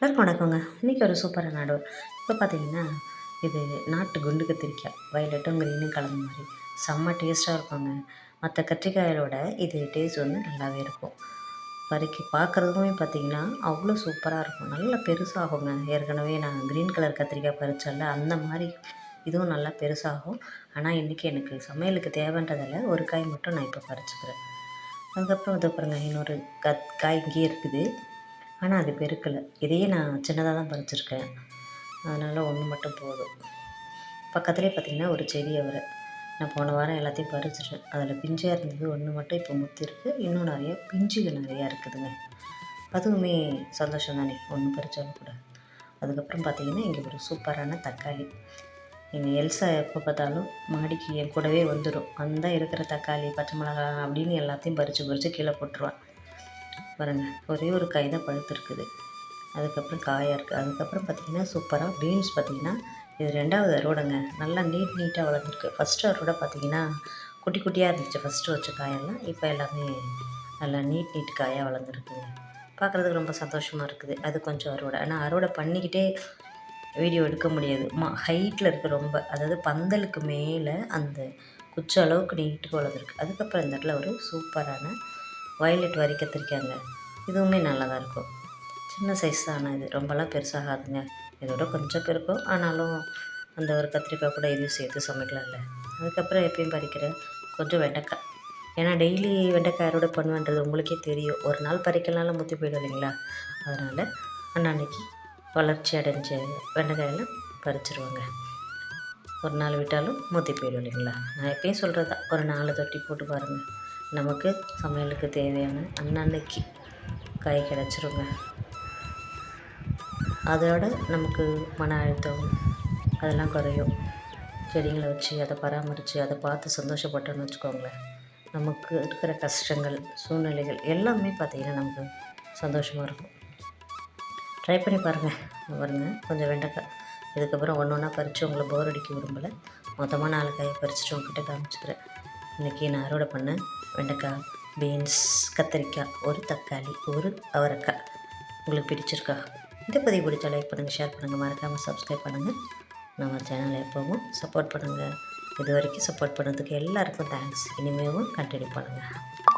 எல்லாருக்கும் வணக்கங்க. இன்றைக்கி ஒரு சூப்பரான நாடு. இப்போ பார்த்தீங்கன்னா இது நாட்டு குண்டு கத்திரிக்காய் வயலட்டும் க்ரீனும் கலந்த மாதிரி. செம்ம டேஸ்ட்டாக இருக்குங்க. மற்ற கத்திரிக்காயோட இது டேஸ்ட் வந்து நல்லாவே இருக்கும். பறிக்கி பார்க்குறதுமே பார்த்தீங்கன்னா அவ்வளோ சூப்பராக இருக்கும். நல்லா பெருசாகுங்க. ஏற்கனவே நான் க்ரீன் கலர் கத்திரிக்காய் பறிச்சல அந்த மாதிரி இதுவும் நல்லா பெருசாகும். ஆனால் இன்றைக்கி எனக்கு சமையலுக்கு தேவைன்றதில் ஒரு காய் மட்டும் நான் இப்போ பறிச்சுக்கிறேன். அதுக்கப்புறம் இது பாருங்கள் இன்னொரு கத் காய் இங்கேயே இருக்குது. ஆனால் அது பெருக்கலை. இதையே நான் சின்னதாக தான் பறிச்சிருக்கேன். அதனால் ஒன்று மட்டும் போதும். பக்கத்துலேயே பார்த்திங்கன்னா ஒரு செடி அவரை. நான் போன வாரம் எல்லாத்தையும் பறிச்சிட்டேன். அதில் பிஞ்சாக இருந்தது ஒன்று மட்டும் இப்போ முத்திருக்கு இன்னும் நிறைய பிஞ்சுகள் நிறையா இருக்குதுங்க. அதுவுமே சந்தோஷம் தானே ஒன்று பறித்தாலும் கூட. அதுக்கப்புறம் பார்த்திங்கன்னா இங்கே ஒரு சூப்பரான தக்காளி. எங்கள் எல்சா எப்போ பார்த்தாலும் மாடிக்கு என் கூடவே வந்துடும் அந்த இருக்கிற தக்காளி பச்சை மிளகா அப்படின்னு எல்லாத்தையும் பறித்து பறித்து கீழே போட்டுருவான். பாருங்கள் ஒரே ஒரு காய் தான் பழுத்துருக்குது அதுக்கப்புறம் காயாக இருக்குது அதுக்கப்புறம் பார்த்திங்கன்னா சூப்பராக பீன்ஸ் பார்த்திங்கன்னா இது ரெண்டாவது அறுவடைங்க. நல்லா நீட் நீட்டாக வளர்ந்துருக்கு. ஃபஸ்ட்டு அறுவடை பார்த்திங்கன்னா குட்டி குட்டியாக இருந்துச்சு. ஃபஸ்ட்டு வச்ச காயெல்லாம் இப்போ எல்லாமே நல்லா நீட் நீட் காயாக வளர்ந்துருக்குங்க. பார்க்குறதுக்கு ரொம்ப சந்தோஷமாக இருக்குது. அது கொஞ்சம் அறுவடை. ஆனால் அறுவடை பண்ணிக்கிட்டே வீடியோ எடுக்க முடியாது. மா ஹைட்டில் இருக்குது ரொம்ப. அதாவது பந்தலுக்கு மேலே அந்த குச்ச அளவுக்கு நீட்டுக்கு வளர்ந்துருக்கு. அதுக்கப்புறம் இந்த இடத்துல ஒரு சூப்பரான வயலட் வரி கத்திரிக்காங்க இதுவுமே நல்லா தான் இருக்கும். சின்ன சைஸ் தானே. இது ரொம்பலாம் பெருசாகாதுங்க. இதோட கொஞ்சம் பெருக்கும். ஆனாலும் அந்த ஒரு கத்திரிக்காய் கூட இதையும் சேர்த்து சமைக்கலாம்ல. அதுக்கப்புறம் எப்பயும் பறிக்கிறேன் கொஞ்சம் வெண்டைக்காய். ஏன்னா டெய்லி வெண்டைக்காய் அறுவடை பண்ணுவேன்றது உங்களுக்கே தெரியும். ஒரு நாள் பறிக்கலனால முற்றி போயிடும் இல்லைங்களா? அதனால் அன்னன்னைக்கு வளர்ச்சி அடைஞ்ச வெண்டைக்காயெல்லாம் பறிச்சிருவாங்க. ஒரு நாள் விட்டாலும் மூத்தி போயிடும் இல்லைங்களா? நான் எப்பயும் சொல்கிறதா ஒரு நாலு தொட்டி போட்டு பாருங்கள் நமக்கு சமையலுக்கு தேவையான அன்னன்னைக்கு காய் கிடச்சிருங்க. அதோட நமக்கு மன அழுத்தம் அதெல்லாம் குறையும். செடிங்களை வச்சு அதை பராமரித்து அதை பார்த்து சந்தோஷப்பட்டோன்னு வச்சுக்கோங்களேன். நமக்கு இருக்கிற கஷ்டங்கள் சூழ்நிலைகள் எல்லாமே பார்த்திங்கன்னா நமக்கு சந்தோஷமாக இருக்கும். ட்ரை பண்ணி பாருங்கள் பாருங்கள் கொஞ்சம் வெண்டைக்காய். இதுக்கப்புறம் ஒன்று ஒன்றா பறித்து உங்களை போர் அடிக்க விரும்பலை. மொத்தமாக நாலு காயை பறிச்சுட்டு உங்ககிட்ட காமிச்சிக்கிறேன். இன்றைக்கி நான் அறுவடை பண்ணேன் வெண்டைக்காய் பீன்ஸ் கத்திரிக்காய் ஒரு தக்காளி ஒரு அவரைக்காய். உங்களுக்கு பிடிச்சிருக்கா? இந்த பதிவு பிடிச்சா லைக் பண்ணுங்கள் ஷேர் பண்ணுங்கள் மறக்காமல் சப்ஸ்கிரைப் பண்ணுங்கள் நம்ம சேனலை எப்போவும் சப்போர்ட் பண்ணுங்கள் இது வரைக்கும் சப்போர்ட் பண்ணதுக்கு எல்லாருக்கும் தேங்க்ஸ் இனிமேவும் கண்டினியூ பண்ணுங்கள்